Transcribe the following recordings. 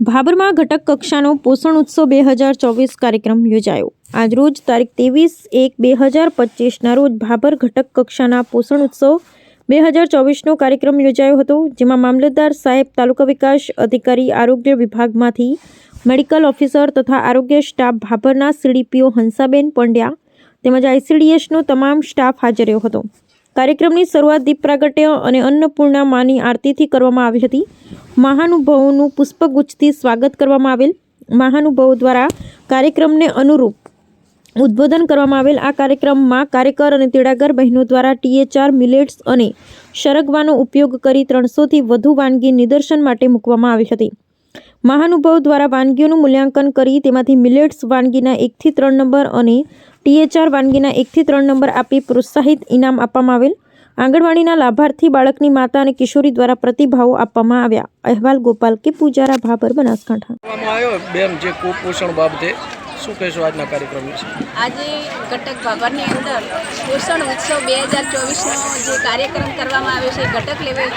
ભાબરમાં ઘટક કક્ષાનો પોષણ ઉત્સવ બે હજાર ચોવીસ કાર્યક્રમ યોજાયો. આજરોજ તારીખ ત્રેવીસ એક બે હજાર પચીસના રોજ ભાભર ઘટક કક્ષાના પોષણ ઉત્સવ બે હજાર ચોવીસનો કાર્યક્રમ યોજાયો હતો, જેમાં મામલતદાર સાહેબ, તાલુકા વિકાસ અધિકારી, આરોગ્ય વિભાગમાંથી મેડિકલ ઓફિસર તથા આરોગ્ય સ્ટાફ ભાભરના સીડીપીઓ હંસાબેન પંડ્યા તેમજ આઈસીડીએસનો તમામ સ્ટાફ હાજર રહ્યો હતો. કાર્યક્રમની શરૂઆત દીપ પ્રાગટ્ય અને અન્નપૂર્ણા માની આરતીથી કરવામાં આવી હતી. મહાનુભાવોનું પુષ્પગુચ્છથી સ્વાગત કરવામાં આવેલ. મહાનુભાવો દ્વારા કાર્યક્રમને અનુરૂપ ઉદ્બોધન કરવામાં આવેલ. આ કાર્યક્રમમાં કાર્યકર અને તેડાગર બહેનો દ્વારા ટીએચઆર, મિલેટ્સ અને શરગવાનો ઉપયોગ કરી ત્રણસોથી વધુ વાનગી નિદર્શન માટે મૂકવામાં આવી હતી. મહાનુભાવ દ્વારા વાનગીઓનું મૂલ્યાંકન કરી તેમાંથી મિલેટ્સ વાનગીના એકથી ત્રણ નંબર અને ટીએચઆર વાનગીના એકથી ત્રણ નંબર આપી પ્રોત્સાહિત ઇનામ આપવામાં આવેલ. આંગણવાડીના લાભાર્થી બાળકની માતા અને કિશોરી દ્વારા પ્રતિભાવો આપવામાં આવ્યા. અહેવાલ ગોપાલ કે પૂજારા ભાભર બનાસકાંઠા. બેન જે કુપોષણ બાબતે શું કહેશો આજના કાર્યક્રમ વિશે? આજે ઘટક ભાભરની અંદર પોષણ ઉત્સવ બે હજાર ચોવીસનો જે કાર્યક્રમ કરવામાં આવ્યો છે ઘટક લેવલ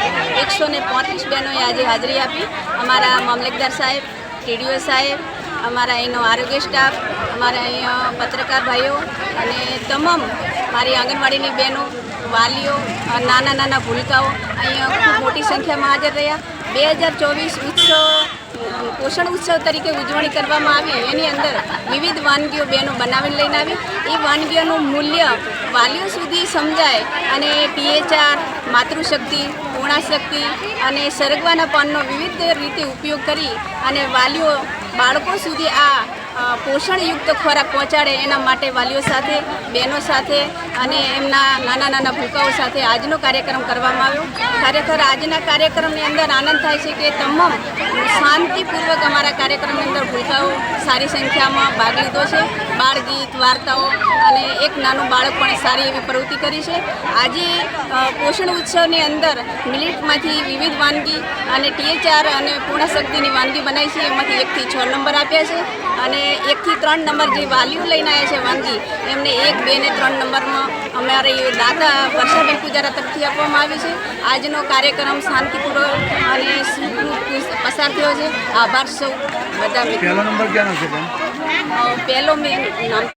એકસો ને પાંત્રીસ બહેનોએ આજે હાજરી આપી. અમારા મામલતદાર સાહેબ ટીડીઓ સાહેબ અમારા અહીંનો આરોગ્ય સ્ટાફ, અમારા અહીંયા પત્રકાર ભાઈઓ અને તમામ મારી આંગણવાડીની બહેનો, વાલીઓ નાના નાના ભૂલકાઓ અહીંયા ખૂબ મોટી સંખ્યામાં હાજર રહ્યા. બે હજાર ચોવીસ ઉત્સવ પોષણ ઉત્સવ તરીકે ઉજવણી કરવામાં આવી. એની અંદર વિવિધ વાનગીઓ બહેનો બનાવીને લઈને આવી. એ વાનગીઓનું મૂલ્ય વાલીઓ સુધી સમજાય અને પીએચઆર, માતૃશક્તિ, પૂર્ણાશક્તિ અને સરગવાના પાનનો વિવિધ રીતે ઉપયોગ કરી અને વાલીઓ, બાળકો સુધી આ પોષણયુક્ત ખોરાક પહોંચાડે એના માટે વાલીઓ સાથે, બહેનો સાથે અને એમના નાના નાના ભૂકાઓ સાથે આજનો કાર્યક્રમ કરવામાં આવ્યો. ખરેખર આજના કાર્યક્રમની અંદર આનંદ થાય છે કે તમામ શાંતિપૂર્વક અમારા કાર્યક્રમની અંદર ભૂલકાઓ સારી સંખ્યામાં ભાગ લીધો છે. બાળગીત વાર્તાઓ અને એક નાનું બાળક પણ સારી એવી પ્રવૃત્તિ કરી છે. આજે પોષણ ઉત્સવની અંદર મિલિટમાંથી વિવિધ વાનગી અને ટીએચઆર અને પૂર્ણશક્તિની વાનગી બનાવી છે. એમાંથી એકથી છ નંબર આપ્યા છે અને એકથી ત્રણ નંબર જે વાલીઓ લઈને આવ્યા છે વાનગી. એમને એક બે ને ત્રણ નંબરમાં અમારે દાદા વર્ષાબેન પૂજારા તરફથી આપવામાં આવ્યું છે. આજનો કાર્યક્રમ શાંતિપૂર્વક અને સુખરૂપ પસાર થયો છે. આભાર સૌ. બધા મિત્રો. પહેલો નંબર ક્યાંનો છે પહેલો મેં નામ